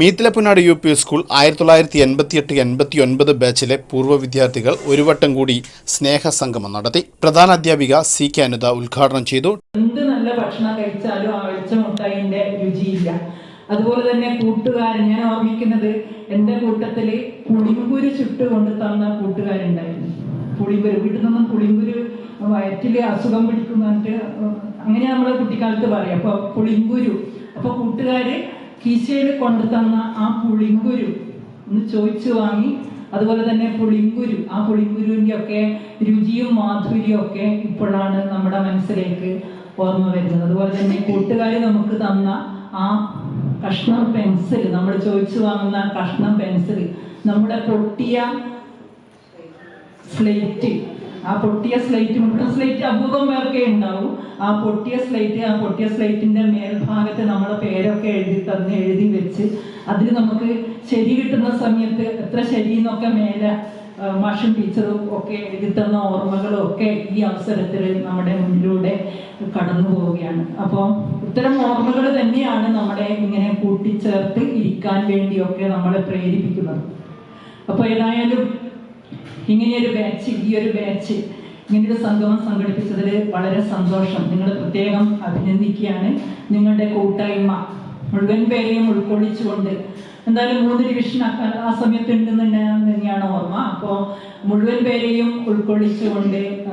മീത്തിലപ്പുനാട് U P school ആയിരത്തി തൊള്ളായിരത്തി എൺപത്തിയെട്ട് എൺപത്തി ഒൻപത് ബാച്ചിലെ പൂർവ വിദ്യാർത്ഥികൾ ഒരു വട്ടം കൂടി സ്നേഹസംഗമം നടത്തി. പ്രധാന അധ്യാപിക സി കെ അനുത ഉദ്ഘാടനം ചെയ്തു. എന്ത് നല്ല ഭക്ഷണം കഴിച്ചാലും ആ വെളിച്ചമുട്ടായിന്റെ രുചിയില്ല. അതുപോലെ തന്നെ കൂട്ടുകാരൻ ഞാൻ ഓർമ്മിക്കുന്നത് എന്റെ കൂട്ടത്തിൽ പുളിങ്കുരു ചുട്ട് കൊണ്ട് തന്ന കൂട്ടുകാരുണ്ടായിരുന്നു. പുളിങ്കുരു വീട്ടിൽ നിന്നും പുളിങ്കുരു വയറ്റിൽ അസുഖം പിടിക്കും അങ്ങനെ നമ്മളെ കുട്ടിക്കാലത്ത് പറയും അപ്പൊ പുളിങ്കുരു അപ്പൊ കൂട്ടുകാര് കീശയിൽ കൊണ്ടു തന്ന ആ പുളിങ്കുരു. ഒന്ന് ചോദിച്ചു വാങ്ങി. അതുപോലെ തന്നെ പുളിങ്കുരു. ആ പുളിങ്കുരുവിന്റെ ഒക്കെ രുചിയും മാധുര്യവും ഒക്കെ ഇപ്പോഴാണ് നമ്മുടെ മനസ്സിലേക്ക് ഓർമ്മ വരുന്നത്. അതുപോലെ തന്നെ കൂട്ടുകാർ നമുക്ക് തന്ന ആ കഷ്ണം പെൻസിൽ നമ്മൾ ചോദിച്ചു വാങ്ങുന്ന കഷ്ണം പെൻസിൽ നമ്മുടെ പൊട്ടിയ സ്ലേറ്റ്. ആ പൊട്ടിയ സ്ലൈറ്റ് മുട്ട സ്ലൈറ്റ് അപൂർവം പേർക്കേ ഉണ്ടാവും. ആ പൊട്ടിയ സ്ലൈറ്റ് ആ പൊട്ടിയ സ്ലൈറ്റിന്റെ മേൽഭാഗത്ത് നമ്മളെ പേരൊക്കെ എഴുതി തന്ന് എഴുതി വെച്ച് അതിൽ നമുക്ക് ശരി കിട്ടുന്ന സമയത്ത് എത്ര ശരി എന്നൊക്കെ മേലെ മാഷും ടീച്ചറും ഒക്കെ എഴുതി തന്ന ഓർമ്മകളും ഒക്കെ ഈ അവസരത്തിൽ നമ്മുടെ മുന്നിലൂടെ കടന്നു പോവുകയാണ്. അപ്പോൾ ഇത്തരം ഓർമ്മകൾ തന്നെയാണ് നമ്മളെ ഇങ്ങനെ കൂട്ടിച്ചേർത്ത് ഇരിക്കാൻ വേണ്ടിയൊക്കെ നമ്മളെ പ്രേരിപ്പിക്കുന്നത്. അപ്പോൾ ഏതായാലും ഇങ്ങനെയൊരു ബാച്ച് ഈ ഒരു ബാച്ച് ഇങ്ങനൊരു സംഗമം സംഘടിപ്പിച്ചതിൽ വളരെ സന്തോഷം. നിങ്ങൾ പ്രത്യേകം അഭിനന്ദിക്കുകയാണ്. നിങ്ങളുടെ കൂട്ടായ്മ മുഴുവൻ പേരെയും ഉൾക്കൊള്ളിച്ചുകൊണ്ട് എന്തായാലും മൂന്ന് ഡിവിഷൻ ആ- സമയത്ത് ഉണ്ടെന്നുണ്ടെന്ന് തന്നെയാണ് ഓർമ്മ. അപ്പോൾ മുഴുവൻ പേരെയും ഉൾക്കൊള്ളിച്ചുകൊണ്ട്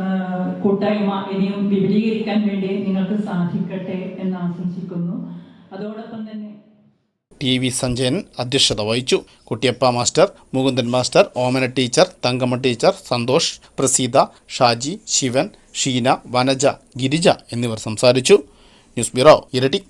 കൂട്ടായ്മ ഇനിയും വിപുലീകരിക്കാൻ വേണ്ടി നിങ്ങൾക്ക് സാധിക്കട്ടെ എന്ന് ആശംസിക്കുന്നു. അതോടൊപ്പം തന്നെ ടി വി സഞ്ജയൻ അധ്യക്ഷത വഹിച്ചു. Kuttiyappa master Mukundan master Omana teacher Thankamma teacher Santhosh Praseetha Shaji Shivan Sheena Vanaja Girija എന്നിവർ സംസാരിച്ചു. ന്യൂസ് ബ്യൂറോ ഇരട്ടി.